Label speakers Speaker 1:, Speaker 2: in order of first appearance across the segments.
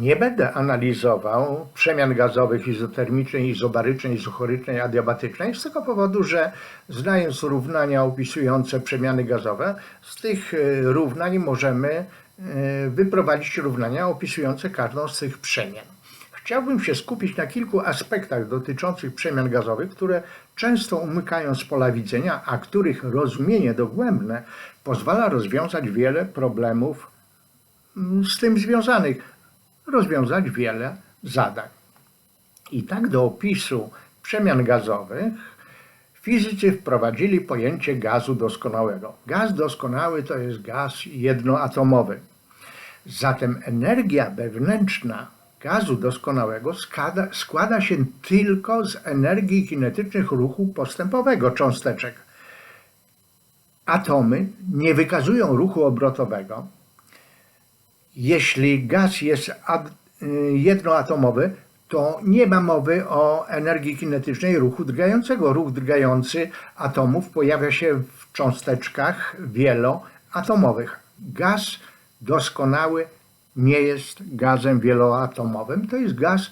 Speaker 1: Nie będę analizował przemian gazowych izotermicznej, izobarycznej, izochorycznej, adiabatycznej z tego powodu, że znając równania opisujące przemiany gazowe, z tych e, równań możemy e, wyprowadzić równania opisujące każdą z tych przemian. Chciałbym się skupić na kilku aspektach dotyczących przemian gazowych, które często umykają z pola widzenia, a których rozumienie dogłębne pozwala rozwiązać wiele problemów mm, z tym związanych, rozwiązać wiele zadań. I tak do opisu przemian gazowych fizycy wprowadzili pojęcie gazu doskonałego. Gaz doskonały to jest gaz jednoatomowy. Zatem energia wewnętrzna gazu doskonałego składa, się tylko z energii kinetycznych ruchu postępowego cząsteczek. Atomy nie wykazują ruchu obrotowego. Jeśli gaz jest y, jednoatomowy, to nie ma mowy o energii kinetycznej ruchu drgającego. Ruch drgający atomów pojawia się w cząsteczkach wieloatomowych. Gaz doskonały nie jest gazem wieloatomowym, to jest gaz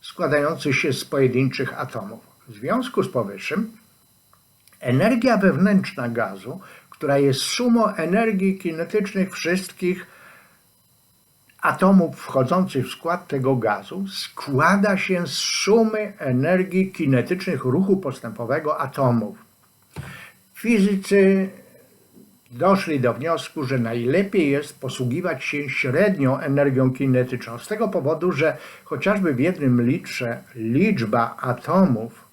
Speaker 1: składający się z pojedynczych atomów. W związku z powyższym energia wewnętrzna gazu, która jest sumą energii kinetycznych wszystkich atomów wchodzących w skład tego gazu, składa się z sumy energii kinetycznych ruchu postępowego atomów. Fizycy doszli do wniosku, że najlepiej jest posługiwać się średnią energią kinetyczną. Z tego powodu, że chociażby w jednym litrze liczba atomów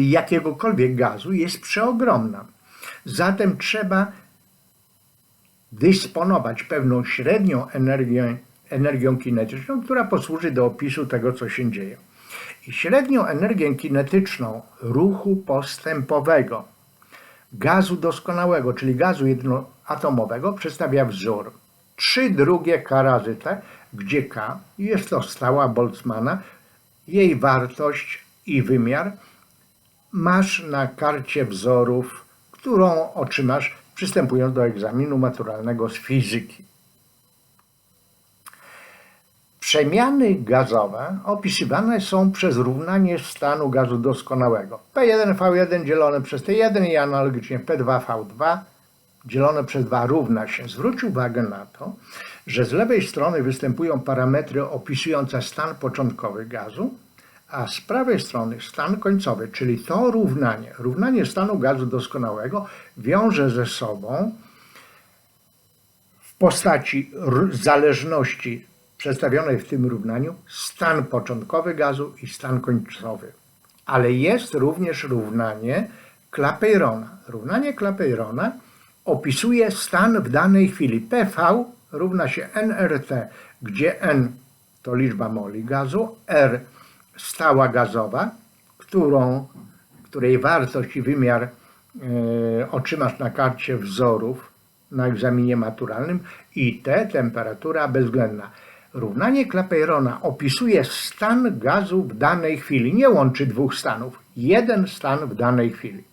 Speaker 1: jakiegokolwiek gazu jest przeogromna. Zatem trzeba dysponować pewną średnią energią, energią kinetyczną, która posłuży do opisu tego, co się dzieje. I średnią energię kinetyczną ruchu postępowego gazu doskonałego, czyli gazu jednoatomowego, przedstawia wzór 3 drugie K razy T, gdzie K jest to stała Boltzmana, jej wartość i wymiar masz na karcie wzorów, którą otrzymasz przystępując do egzaminu maturalnego z fizyki. Przemiany gazowe opisywane są przez równanie stanu gazu doskonałego. P1V1 dzielone przez T1 i analogicznie P2V2 dzielone przez 2 równa się. Zwróć uwagę na to, że z lewej strony występują parametry opisujące stan początkowy gazu, a z prawej strony stan końcowy, czyli to równanie, równanie stanu gazu doskonałego wiąże ze sobą w postaci zależności przedstawionej w tym równaniu stan początkowy gazu i stan końcowy. Ale jest również równanie Clapeyrona. Równanie Clapeyrona opisuje stan w danej chwili. PV równa się nRT, gdzie n to liczba moli gazu, R stała gazowa, którą, której wartość i wymiar e, otrzymasz na karcie wzorów na egzaminie maturalnym i T temperatura bezwzględna. Równanie Clapeyrona opisuje stan gazu w danej chwili, nie łączy dwóch stanów, jeden stan w danej chwili.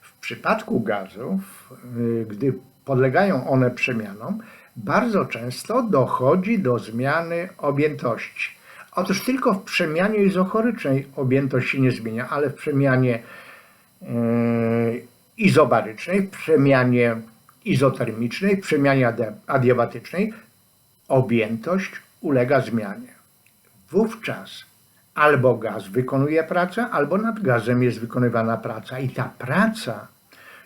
Speaker 1: W przypadku gazów, y, gdy podlegają one przemianom, bardzo często dochodzi do zmiany objętości. Otóż tylko w przemianie izochorycznej objętość się nie zmienia, ale w przemianie yy, izobarycznej, w przemianie izotermicznej, w przemianie adiabatycznej objętość ulega zmianie. Wówczas albo gaz wykonuje pracę, albo nad gazem jest wykonywana praca i ta praca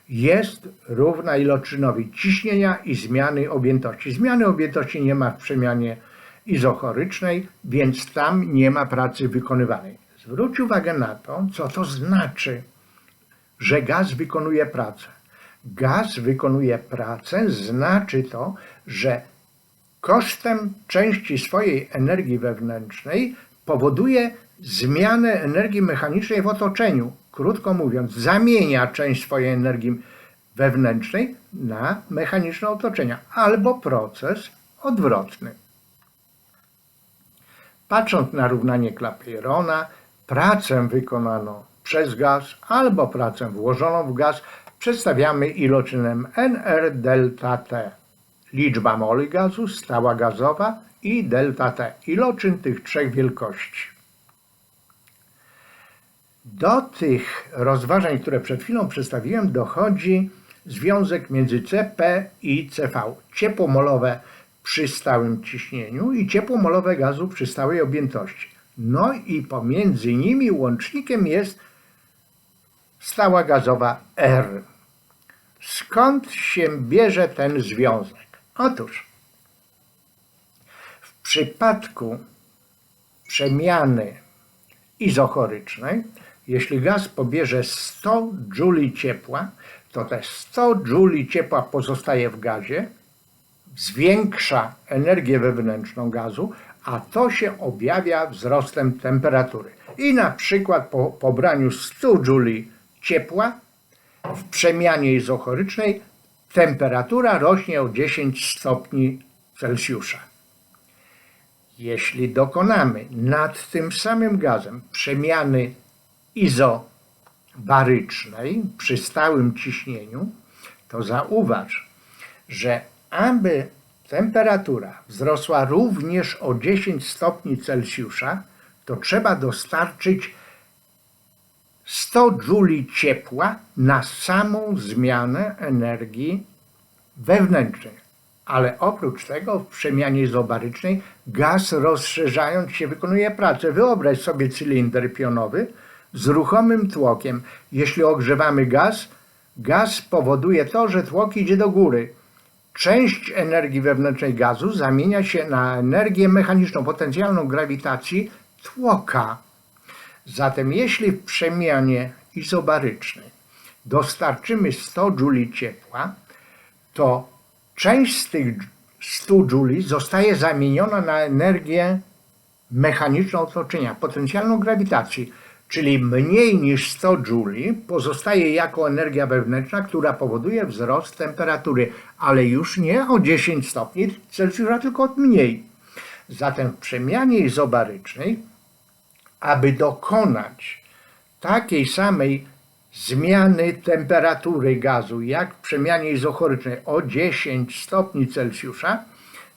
Speaker 1: jest równa iloczynowi ciśnienia i zmiany objętości. Zmiany objętości nie ma w przemianie izochorycznej, więc tam nie ma pracy wykonywanej. Zwróć uwagę na to, co to znaczy, że gaz wykonuje pracę. Gaz wykonuje pracę, znaczy to, że kosztem części swojej energii wewnętrznej powoduje zmianę energii mechanicznej w otoczeniu. Krótko mówiąc, zamienia część swojej energii wewnętrznej na mechaniczne otoczenia, albo proces odwrotny. Patrząc na równanie Clapeyrona, pracę wykonaną przez gaz albo pracę włożoną w gaz przedstawiamy iloczynem nR delta T. liczba moli gazu, stała gazowa i delta T, iloczyn tych trzech wielkości. Do tych rozważań, które przed chwilą przedstawiłem, dochodzi związek między CP i CV. Ciepłomolowe przy stałym ciśnieniu i ciepłomolowe gazu przy stałej objętości. No i pomiędzy nimi łącznikiem jest stała gazowa R. Skąd się bierze ten związek? Otóż w przypadku przemiany izochorycznej, jeśli gaz pobierze 100 jouli ciepła, to te 100 jouli ciepła pozostaje w gazie, zwiększa energię wewnętrzną gazu, a to się objawia wzrostem temperatury. I na przykład po pobraniu 100 jouli ciepła w przemianie izochorycznej temperatura rośnie o 10 stopni Celsjusza. Jeśli dokonamy nad tym samym gazem przemiany izobarycznej przy stałym ciśnieniu, to zauważ, że aby temperatura wzrosła również o 10 stopni Celsjusza, to trzeba dostarczyć 100 jouli ciepła na samą zmianę energii wewnętrznej. Ale oprócz tego w przemianie izobarycznej gaz rozszerzając się wykonuje pracę. Wyobraź sobie cylinder pionowy z ruchomym tłokiem. Jeśli ogrzewamy gaz, gaz powoduje to, że tłok idzie do góry. Część energii wewnętrznej gazu zamienia się na energię mechaniczną, potencjalną grawitacji tłoka. Zatem jeśli w przemianie izobarycznej dostarczymy 100 jouli ciepła, to część z tych 100 jouli zostaje zamieniona na energię mechaniczną otoczenia, potencjalną grawitacji, czyli mniej niż 100 jouli pozostaje jako energia wewnętrzna, która powoduje wzrost temperatury, ale już nie o 10 stopni Celsjusza, tylko mniej. Zatem w przemianie izobarycznej aby dokonać takiej samej zmiany temperatury gazu jak w przemianie izochorycznej o 10 stopni Celsjusza,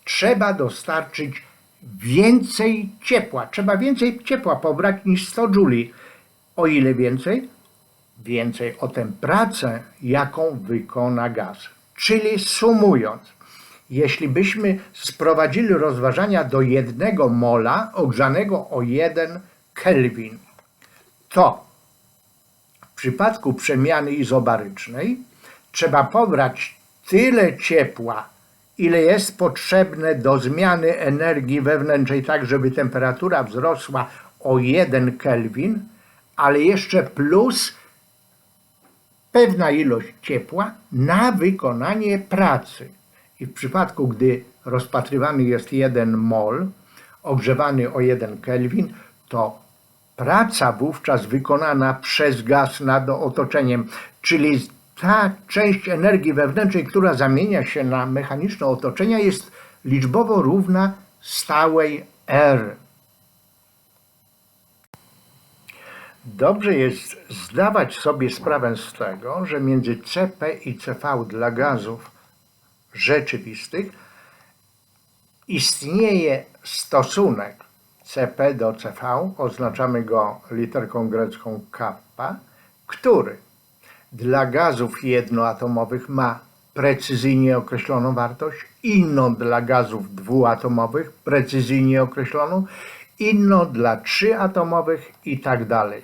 Speaker 1: trzeba dostarczyć więcej ciepła. Trzeba więcej ciepła pobrać niż 100 jouli. O ile więcej? Więcej o tę pracę, jaką wykona gaz. Czyli sumując, jeśli byśmy sprowadzili rozważania do jednego mola ogrzanego o 1 Kelvin, to w przypadku przemiany izobarycznej trzeba pobrać tyle ciepła, ile jest potrzebne do zmiany energii wewnętrznej, tak żeby temperatura wzrosła o 1 Kelvin, ale jeszcze plus pewna ilość ciepła na wykonanie pracy. I w przypadku, gdy rozpatrywany jest 1 mol, ogrzewany o 1 Kelvin, to praca wówczas wykonana przez gaz nad otoczeniem, czyli ta część energii wewnętrznej, która zamienia się na mechaniczne otoczenie, jest liczbowo równa stałej R. Dobrze jest zdawać sobie sprawę z tego, że między CP i CV dla gazów rzeczywistych istnieje stosunek CP do CV, oznaczamy go literką grecką kappa, który dla gazów jednoatomowych ma precyzyjnie określoną wartość, inną dla gazów dwuatomowych, precyzyjnie określoną, inną dla trzyatomowych i tak dalej.